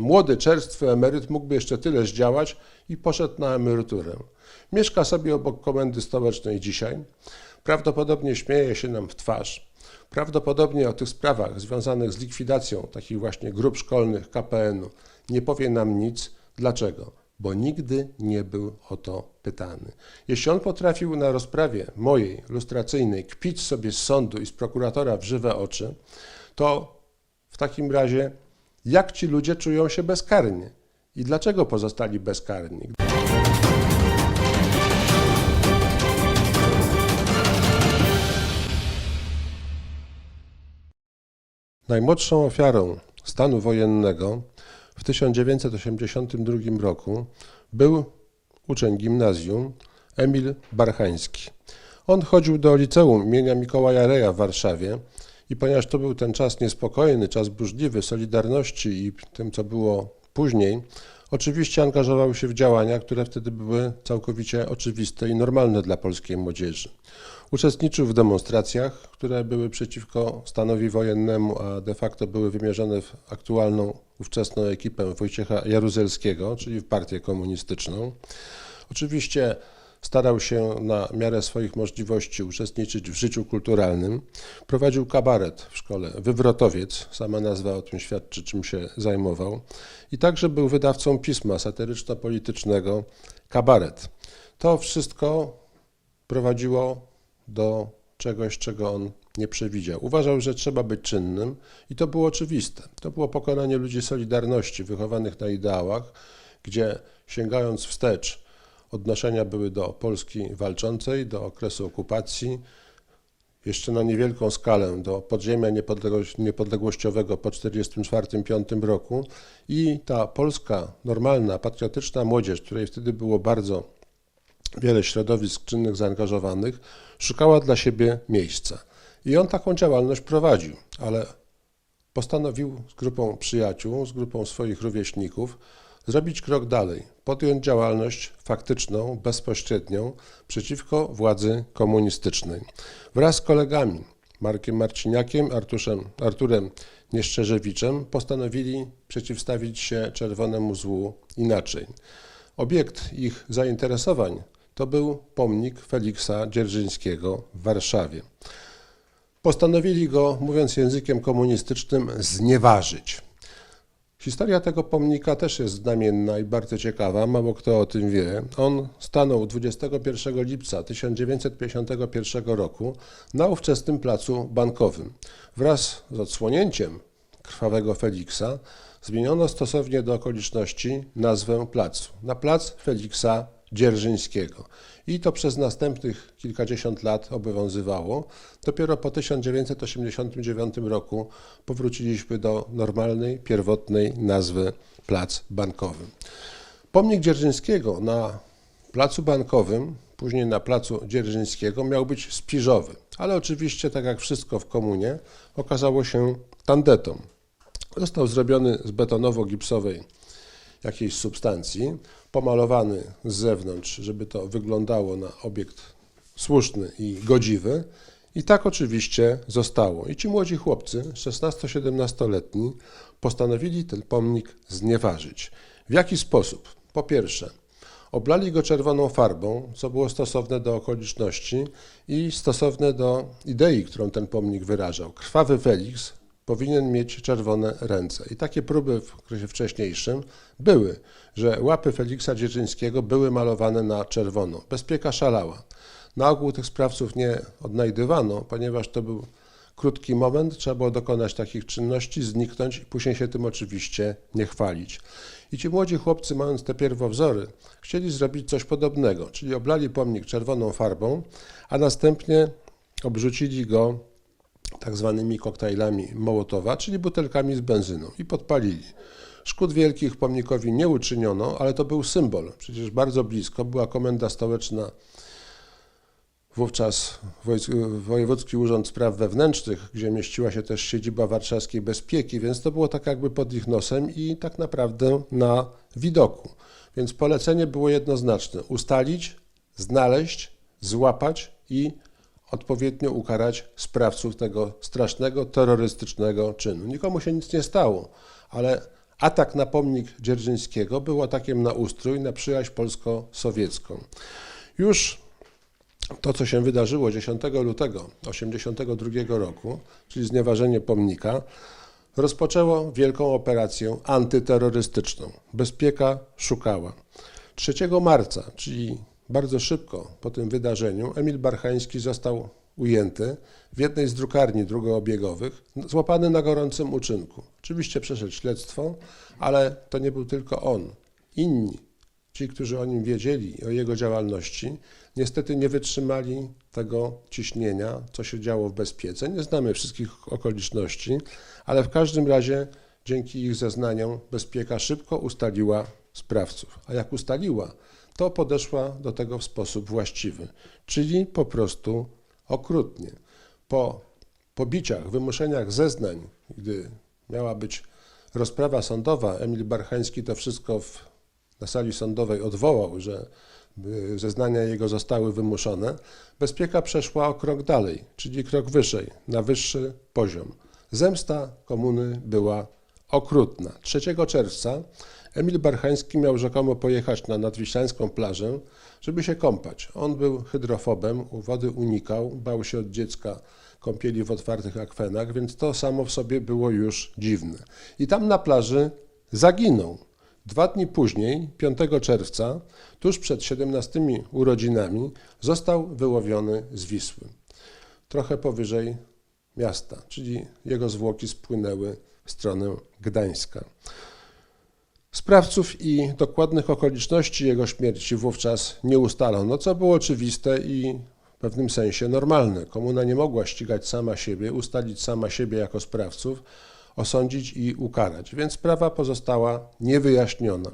młody, czerstwy emeryt mógłby jeszcze tyle zdziałać i poszedł na emeryturę. Mieszka sobie obok komendy stołecznej dzisiaj. Prawdopodobnie śmieje się nam w twarz. Prawdopodobnie o tych sprawach związanych z likwidacją takich właśnie grup szkolnych KPN-u nie powie nam nic. Dlaczego? Bo nigdy nie był o to pytany. Jeśli on potrafił na rozprawie mojej lustracyjnej kpić sobie z sądu i z prokuratora w żywe oczy, to w takim razie jak ci ludzie czują się bezkarnie i dlaczego pozostali bezkarni? Najmłodszą ofiarą stanu wojennego w 1982 roku był uczeń gimnazjum Emil Barchański. On chodził do liceum imienia Mikołaja Reja w Warszawie i ponieważ to był ten czas niespokojny, czas burzliwy Solidarności i tym, co było później, oczywiście angażował się w działania, które wtedy były całkowicie oczywiste i normalne dla polskiej młodzieży. Uczestniczył w demonstracjach, które były przeciwko stanowi wojennemu, a de facto były wymierzone w aktualną, ówczesną ekipę Wojciecha Jaruzelskiego, czyli w partię komunistyczną. Oczywiście starał się na miarę swoich możliwości uczestniczyć w życiu kulturalnym. Prowadził kabaret w szkole Wywrotowiec, sama nazwa o tym świadczy, czym się zajmował. I także był wydawcą pisma satyryczno-politycznego Kabaret. To wszystko prowadziło do czegoś, czego on nie przewidział. Uważał, że trzeba być czynnym i to było oczywiste. To było pokonanie ludzi Solidarności, wychowanych na ideałach, gdzie sięgając wstecz, odnoszenia były do Polski walczącej, do okresu okupacji, jeszcze na niewielką skalę do podziemia niepodległościowego po 1944-1945 roku i ta polska, normalna, patriotyczna młodzież, której wtedy było bardzo wiele środowisk czynnych zaangażowanych, szukała dla siebie miejsca. I on taką działalność prowadził, ale postanowił z grupą przyjaciół, z grupą swoich rówieśników zrobić krok dalej, podjąć działalność faktyczną, bezpośrednią przeciwko władzy komunistycznej. Wraz z kolegami Markiem Marciniakiem, Artuszem, Arturem Nieszczerzewiczem postanowili przeciwstawić się czerwonemu złu inaczej. Obiekt ich zainteresowań to był pomnik Feliksa Dzierżyńskiego w Warszawie. Postanowili go, mówiąc językiem komunistycznym, znieważyć. Historia tego pomnika też jest znamienna i bardzo ciekawa, mało kto o tym wie. On stanął 21 lipca 1951 roku na ówczesnym placu bankowym. Wraz z odsłonięciem krwawego Feliksa zmieniono stosownie do okoliczności nazwę placu na plac Feliksa Dzierżyńskiego. I to przez następnych kilkadziesiąt lat obowiązywało. Dopiero po 1989 roku powróciliśmy do normalnej, pierwotnej nazwy Plac Bankowy. Pomnik Dzierżyńskiego na Placu Bankowym, później na Placu Dzierżyńskiego miał być spiżowy, ale oczywiście, tak jak wszystko w komunie, okazało się tandetą. Został zrobiony z betonowo-gipsowej jakiejś substancji, pomalowany z zewnątrz, żeby to wyglądało na obiekt słuszny i godziwy. I tak oczywiście zostało. I ci młodzi chłopcy, 16-17-letni, postanowili ten pomnik znieważyć. W jaki sposób? Po pierwsze, oblali go czerwoną farbą, co było stosowne do okoliczności i stosowne do idei, którą ten pomnik wyrażał. Krwawy Felix powinien mieć czerwone ręce. I takie próby w okresie wcześniejszym były, że łapy Feliksa Dzierżyńskiego były malowane na czerwono. Bezpieka szalała. Na ogół tych sprawców nie odnajdywano, ponieważ to był krótki moment, trzeba było dokonać takich czynności, zniknąć i później się tym oczywiście nie chwalić. I ci młodzi chłopcy, mając te pierwowzory, chcieli zrobić coś podobnego, czyli oblali pomnik czerwoną farbą, a następnie obrzucili go tak zwanymi koktajlami Mołotowa, czyli butelkami z benzyną i podpalili. Szkód wielkich pomnikowi nie uczyniono, ale to był symbol. Przecież bardzo blisko była komenda stołeczna, wówczas Wojewódzki Urząd Spraw Wewnętrznych, gdzie mieściła się też siedziba warszawskiej bezpieki, więc to było tak jakby pod ich nosem i tak naprawdę na widoku. Więc polecenie było jednoznaczne: ustalić, znaleźć, złapać i odpowiednio ukarać sprawców tego strasznego, terrorystycznego czynu. Nikomu się nic nie stało, ale Atak na pomnik Dzierżyńskiego był atakiem na ustrój, na przyjaźń polsko-sowiecką. Już to, co się wydarzyło 10 lutego 1982 roku, czyli znieważenie pomnika, rozpoczęło wielką operację antyterrorystyczną. Bezpieka szukała. 3 marca, czyli bardzo szybko po tym wydarzeniu, Emil Barchański został ujęty w jednej z drukarni drugoobiegowych, złapany na gorącym uczynku. Oczywiście przeszedł śledztwo, ale to nie był tylko on. Inni, ci, którzy o nim wiedzieli, o jego działalności, niestety nie wytrzymali tego ciśnienia, co się działo w bezpiece. Nie znamy wszystkich okoliczności, ale w każdym razie dzięki ich zeznaniom bezpieka szybko ustaliła sprawców. A jak ustaliła, to podeszła do tego w sposób właściwy, czyli po prostu okrutnie. Po pobiciach, wymuszeniach zeznań, gdy miała być rozprawa sądowa, Emil Barchański to wszystko w, na sali sądowej odwołał, że y, zeznania jego zostały wymuszone. Bezpieka przeszła o krok dalej, czyli krok wyżej, na wyższy poziom. Zemsta komuny była okrutna. 3 czerwca Emil Barchański miał rzekomo pojechać na nadwiślańską plażę, żeby się kąpać. On był hydrofobem, wody unikał, bał się od dziecka kąpieli w otwartych akwenach, więc to samo w sobie było już dziwne. I tam na plaży zaginął. Dwa dni później, 5 czerwca, tuż przed 17 urodzinami, został wyłowiony z Wisły. Trochę powyżej miasta, czyli jego zwłoki spłynęły w stronę Gdańska. Sprawców i dokładnych okoliczności jego śmierci wówczas nie ustalono, co było oczywiste i w pewnym sensie normalne. Komuna nie mogła ścigać sama siebie, ustalić sama siebie jako sprawców, osądzić i ukarać, więc sprawa pozostała niewyjaśniona.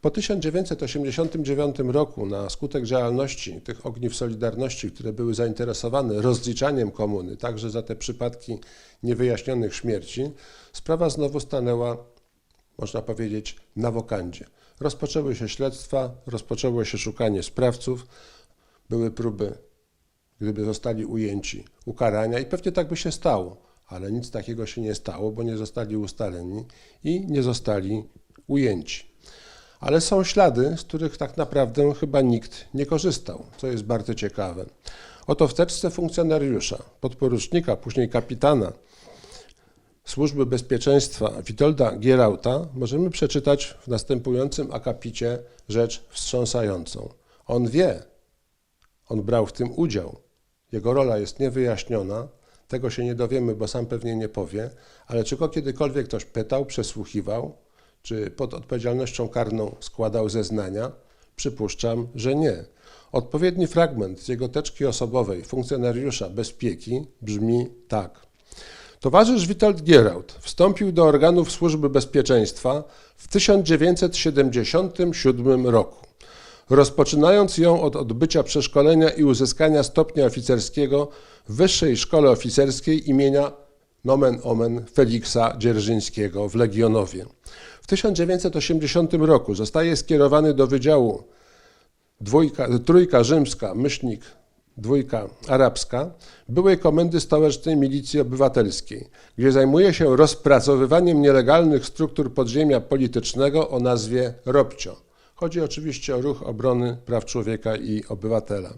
Po 1989 roku, na skutek działalności tych ogniw Solidarności, które były zainteresowane rozliczaniem komuny, także za te przypadki niewyjaśnionych śmierci, sprawa znowu stanęła można powiedzieć, na wokandzie. Rozpoczęły się śledztwa, rozpoczęło się szukanie sprawców, były próby, gdyby zostali ujęci, ukarania i pewnie tak by się stało, ale nic takiego się nie stało, bo nie zostali ustaleni i nie zostali ujęci. Ale są ślady, z których tak naprawdę chyba nikt nie korzystał, co jest bardzo ciekawe. Oto w teczce funkcjonariusza, podporucznika, później kapitana Służby Bezpieczeństwa Witolda Gierauta możemy przeczytać w następującym akapicie rzecz wstrząsającą. On wie, on brał w tym udział. Jego rola jest niewyjaśniona, tego się nie dowiemy, bo sam pewnie nie powie, ale czy go kiedykolwiek ktoś pytał, przesłuchiwał, czy pod odpowiedzialnością karną składał zeznania? Przypuszczam, że nie. Odpowiedni fragment z jego teczki osobowej funkcjonariusza bezpieki brzmi tak. Towarzysz Witold Gieraut wstąpił do organów Służby Bezpieczeństwa w 1977 roku, rozpoczynając ją od odbycia przeszkolenia i uzyskania stopnia oficerskiego w Wyższej Szkole Oficerskiej imienia nomen omen Feliksa Dzierżyńskiego w Legionowie. W 1980 roku zostaje skierowany do Wydziału dwójka, Trójka Rzymska, myślnik dwójka arabska, byłej Komendy Stołecznej Milicji Obywatelskiej, gdzie zajmuje się rozpracowywaniem nielegalnych struktur podziemia politycznego o nazwie ROBCIO. Chodzi oczywiście o ruch obrony praw człowieka i obywatela.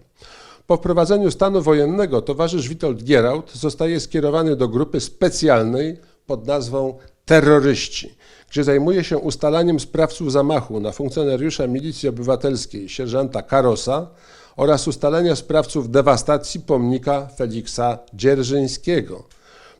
Po wprowadzeniu stanu wojennego towarzysz Witold Gieraut zostaje skierowany do grupy specjalnej pod nazwą terroryści, gdzie zajmuje się ustalaniem sprawców zamachu na funkcjonariusza milicji obywatelskiej sierżanta Karosa oraz ustalenia sprawców dewastacji pomnika Feliksa Dzierżyńskiego.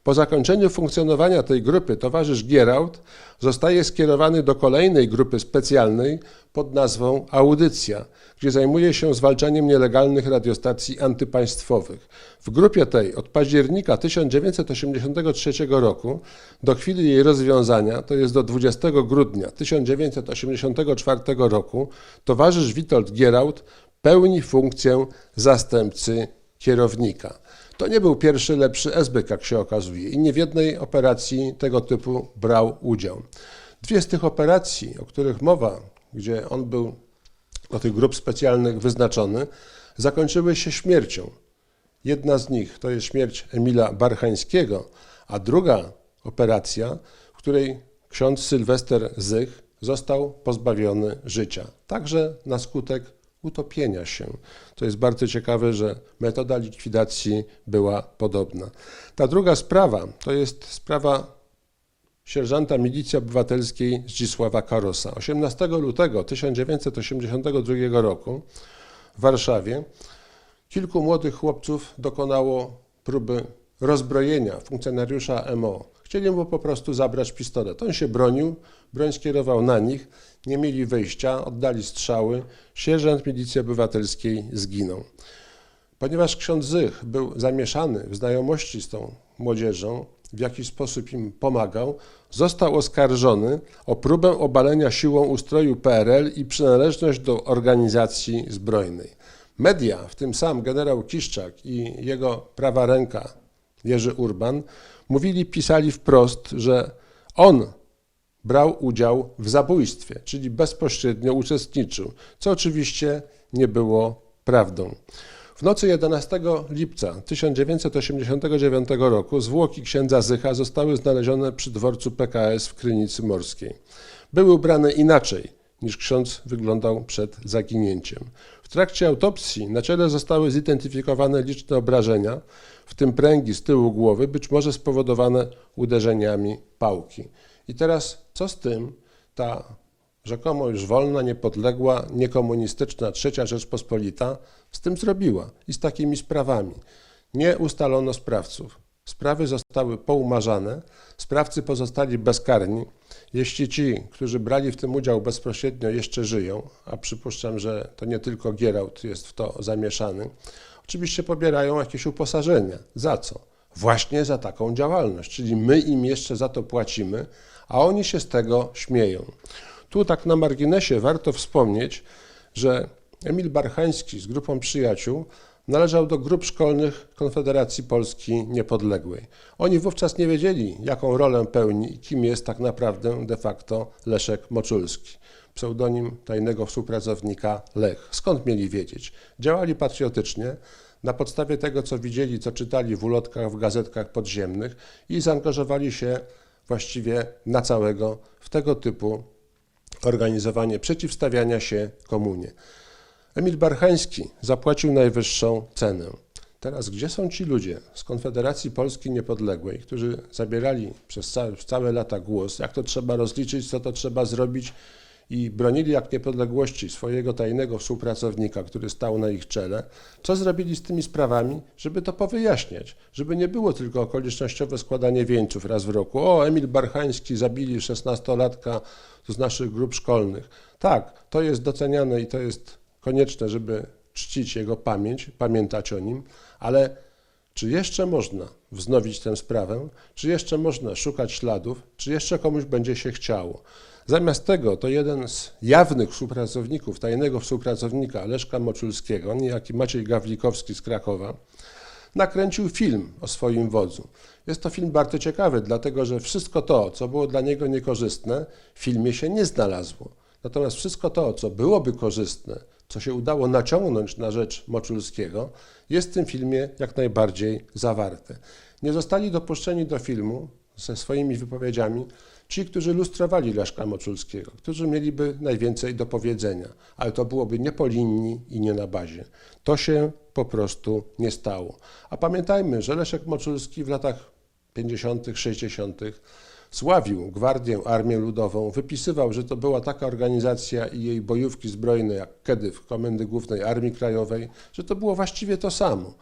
Po zakończeniu funkcjonowania tej grupy towarzysz Gieraut zostaje skierowany do kolejnej grupy specjalnej pod nazwą Audycja, gdzie zajmuje się zwalczaniem nielegalnych radiostacji antypaństwowych. W grupie tej od października 1983 roku do chwili jej rozwiązania, to jest do 20 grudnia 1984 roku, towarzysz Witold Gieraut pełni funkcję zastępcy kierownika. To nie był pierwszy lepszy SBK, jak się okazuje, i nie w jednej operacji tego typu brał udział. Dwie z tych operacji, o których mowa, gdzie on był do tych grup specjalnych wyznaczony, zakończyły się śmiercią. Jedna z nich to jest śmierć Emila Barchańskiego, a druga operacja, w której ksiądz Sylwester Zych został pozbawiony życia, także na skutek utopienia się. To jest bardzo ciekawe, że metoda likwidacji była podobna. Ta druga sprawa to jest sprawa sierżanta milicji obywatelskiej Zdzisława Karosa. 18 lutego 1982 roku w Warszawie kilku młodych chłopców dokonało próby rozbrojenia funkcjonariusza MO. Chcieli mu po prostu zabrać pistolet. On się bronił, broń skierował na nich, nie mieli wyjścia, oddali strzały. Sierżant milicji obywatelskiej zginął. Ponieważ ksiądz Zych był zamieszany w znajomości z tą młodzieżą, w jakiś sposób im pomagał, został oskarżony o próbę obalenia siłą ustroju PRL i przynależność do organizacji zbrojnej. Media, w tym sam generał Kiszczak i jego prawa ręka Jerzy Urban, mówili, pisali wprost, że on brał udział w zabójstwie, czyli bezpośrednio uczestniczył, co oczywiście nie było prawdą. W nocy 11 lipca 1989 roku zwłoki księdza Zycha zostały znalezione przy dworcu PKS w Krynicy Morskiej. Były ubrane inaczej niż ksiądz wyglądał przed zaginięciem. W trakcie autopsji na ciele zostały zidentyfikowane liczne obrażenia, w tym pręgi z tyłu głowy, być może spowodowane uderzeniami pałki. I teraz co z tym ta rzekomo już wolna, niepodległa, niekomunistyczna trzecia Rzeczpospolita z tym zrobiła i z takimi sprawami. Nie ustalono sprawców. Sprawy zostały poumarzane, sprawcy pozostali bezkarni. Jeśli ci, którzy brali w tym udział bezpośrednio, jeszcze żyją, a przypuszczam, że to nie tylko Gierałt jest w to zamieszany, oczywiście pobierają jakieś uposażenia. Za co? Właśnie za taką działalność, czyli my im jeszcze za to płacimy, a oni się z tego śmieją. Tu tak na marginesie warto wspomnieć, że Emil Barchański z grupą przyjaciół należał do grup szkolnych Konfederacji Polski Niepodległej. Oni wówczas nie wiedzieli, jaką rolę pełni i kim jest tak naprawdę de facto Leszek Moczulski. Pseudonim tajnego współpracownika Lech. Skąd mieli wiedzieć? Działali patriotycznie, na podstawie tego, co widzieli, co czytali w ulotkach, w gazetkach podziemnych i zaangażowali się właściwie na całego w tego typu organizowanie przeciwstawiania się komunie. Emil Barchański zapłacił najwyższą cenę. Teraz gdzie są ci ludzie z Konfederacji Polski Niepodległej, którzy zabierali przez całe, całe lata głos, jak to trzeba rozliczyć, co to trzeba zrobić i bronili jak niepodległości swojego tajnego współpracownika, który stał na ich czele, co zrobili z tymi sprawami, żeby to powyjaśniać, żeby nie było tylko okolicznościowe składanie wieńców raz w roku. O, Emil Barchański zabili szesnastolatka z naszych grup szkolnych. Tak, to jest doceniane i to jest konieczne, żeby czcić jego pamięć, pamiętać o nim, ale czy jeszcze można wznowić tę sprawę? Czy jeszcze można szukać śladów? Czy jeszcze komuś będzie się chciało? Zamiast tego to jeden z jawnych współpracowników, tajnego współpracownika Leszka Moczulskiego, niejaki Maciej Gawlikowski z Krakowa, nakręcił film o swoim wodzu. Jest to film bardzo ciekawy, dlatego że wszystko to, co było dla niego niekorzystne, w filmie się nie znalazło. Natomiast wszystko to, co byłoby korzystne, co się udało naciągnąć na rzecz Moczulskiego, jest w tym filmie jak najbardziej zawarte. Nie zostali dopuszczeni do filmu ze swoimi wypowiedziami ci, którzy lustrowali Leszka Moczulskiego, którzy mieliby najwięcej do powiedzenia, ale to byłoby nie po linii i nie na bazie. To się po prostu nie stało. A pamiętajmy, że Leszek Moczulski w latach 50., 60. sławił Gwardię Armię Ludową, wypisywał, że to była taka organizacja i jej bojówki zbrojne jak Kedyw, Komendy Głównej Armii Krajowej, że to było właściwie to samo.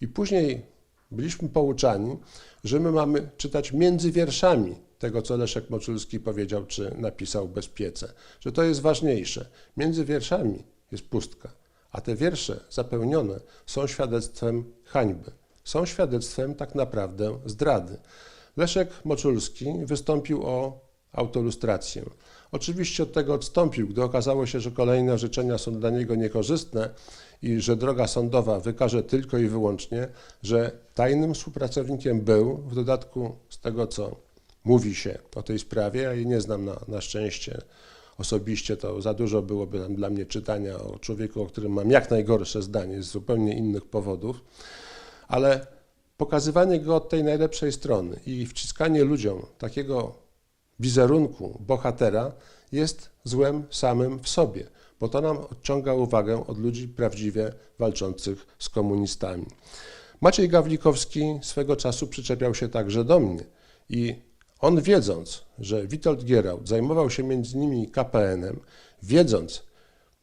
I później byliśmy pouczani, że my mamy czytać między wierszami tego, co Leszek Moczulski powiedział czy napisał bezpiece, że to jest ważniejsze. Między wierszami jest pustka, a te wiersze zapełnione są świadectwem hańby, są świadectwem tak naprawdę zdrady. Leszek Moczulski wystąpił o autolustrację. Oczywiście od tego odstąpił, gdy okazało się, że kolejne orzeczenia są dla niego niekorzystne i że droga sądowa wykaże tylko i wyłącznie, że tajnym współpracownikiem był, w dodatku z tego, co mówi się o tej sprawie, ja jej nie znam na, na szczęście osobiście, to za dużo byłoby dla mnie czytania o człowieku, o którym mam jak najgorsze zdanie z zupełnie innych powodów, ale pokazywanie go od tej najlepszej strony i wciskanie ludziom takiego wizerunku bohatera jest złem samym w sobie, bo to nam odciąga uwagę od ludzi prawdziwie walczących z komunistami. Maciej Gawlikowski swego czasu przyczepiał się także do mnie i on wiedząc, że Witold Gierałt zajmował się między innymi KPN-em, wiedząc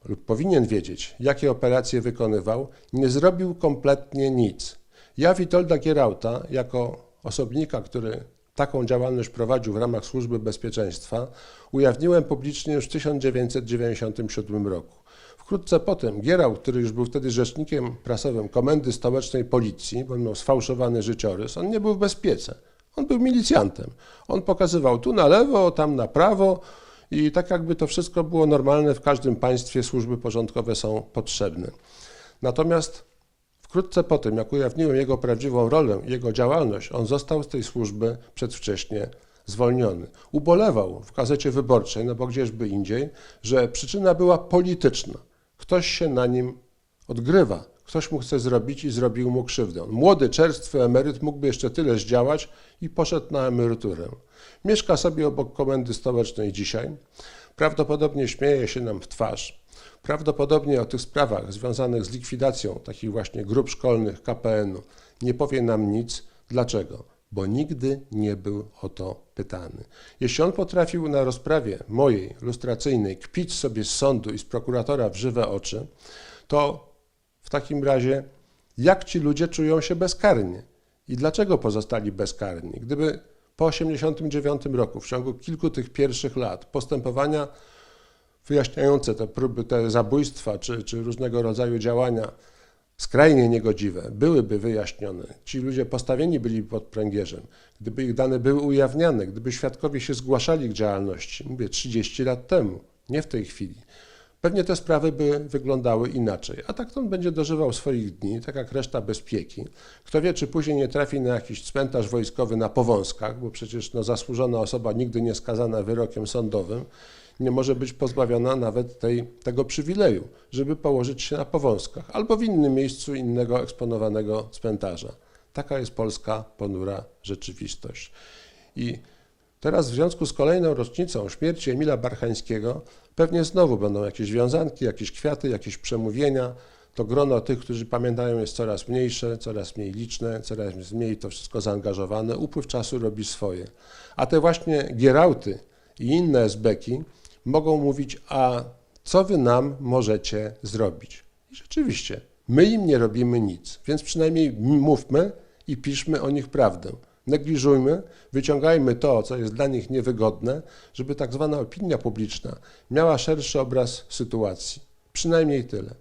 lub powinien wiedzieć, jakie operacje wykonywał, nie zrobił kompletnie nic. Ja Witolda Gierałta, jako osobnika, który taką działalność prowadził w ramach Służby Bezpieczeństwa, ujawniłem publicznie już w 1997 roku. Wkrótce potem Gierał, który już był wtedy rzecznikiem prasowym Komendy Stołecznej Policji, bo miał sfałszowany życiorys, on nie był w bezpiece. On był milicjantem. On pokazywał tu na lewo, tam na prawo i tak jakby to wszystko było normalne w każdym państwie, służby porządkowe są potrzebne. Natomiast wkrótce po tym, jak ujawniłem jego prawdziwą rolę, jego działalność, on został z tej służby przedwcześnie zwolniony. Ubolewał w gazecie wyborczej, no bo gdzieżby indziej, że przyczyna była polityczna. Ktoś się na nim odgrywa, ktoś mu chce zrobić i zrobił mu krzywdę. Młody, czerstwy emeryt mógłby jeszcze tyle zdziałać i poszedł na emeryturę. Mieszka sobie obok komendy stołecznej dzisiaj. Prawdopodobnie śmieje się nam w twarz. Prawdopodobnie o tych sprawach związanych z likwidacją takich właśnie grup szkolnych KPN-u nie powie nam nic. Dlaczego? Bo nigdy nie był o to pytany. Jeśli on potrafił na rozprawie mojej lustracyjnej kpić sobie z sądu i z prokuratora w żywe oczy, to w takim razie jak ci ludzie czują się bezkarnie? I dlaczego pozostali bezkarni? Gdyby po 1989 roku, w ciągu kilku tych pierwszych lat, postępowania wyjaśniające te próby, te zabójstwa czy, czy różnego rodzaju działania skrajnie niegodziwe byłyby wyjaśnione, ci ludzie postawieni byli pod pręgierzem, gdyby ich dane były ujawniane, gdyby świadkowie się zgłaszali k działalności, mówię 30 lat temu, nie w tej chwili, pewnie te sprawy by wyglądały inaczej. A tak to on będzie dożywał swoich dni, tak jak reszta bezpieki. Kto wie, czy później nie trafi na jakiś cmentarz wojskowy na Powązkach, bo przecież no, zasłużona osoba nigdy nie skazana wyrokiem sądowym nie może być pozbawiona nawet tej, tego przywileju, żeby położyć się na Powązkach albo w innym miejscu innego eksponowanego cmentarza. Taka jest polska ponura rzeczywistość. I teraz w związku z kolejną rocznicą śmierci Emila Barchańskiego pewnie znowu będą jakieś wiązanki, jakieś kwiaty, jakieś przemówienia. To grono tych, którzy pamiętają, jest coraz mniejsze, coraz mniej liczne, coraz mniej to wszystko zaangażowane. Upływ czasu robi swoje. A te właśnie gierauty i inne esbeki mogą mówić, a co wy nam możecie zrobić? I rzeczywiście, my im nie robimy nic, więc przynajmniej mówmy i piszmy o nich prawdę. Negliżujmy, wyciągajmy to, co jest dla nich niewygodne, żeby tak zwana opinia publiczna miała szerszy obraz sytuacji. Przynajmniej tyle.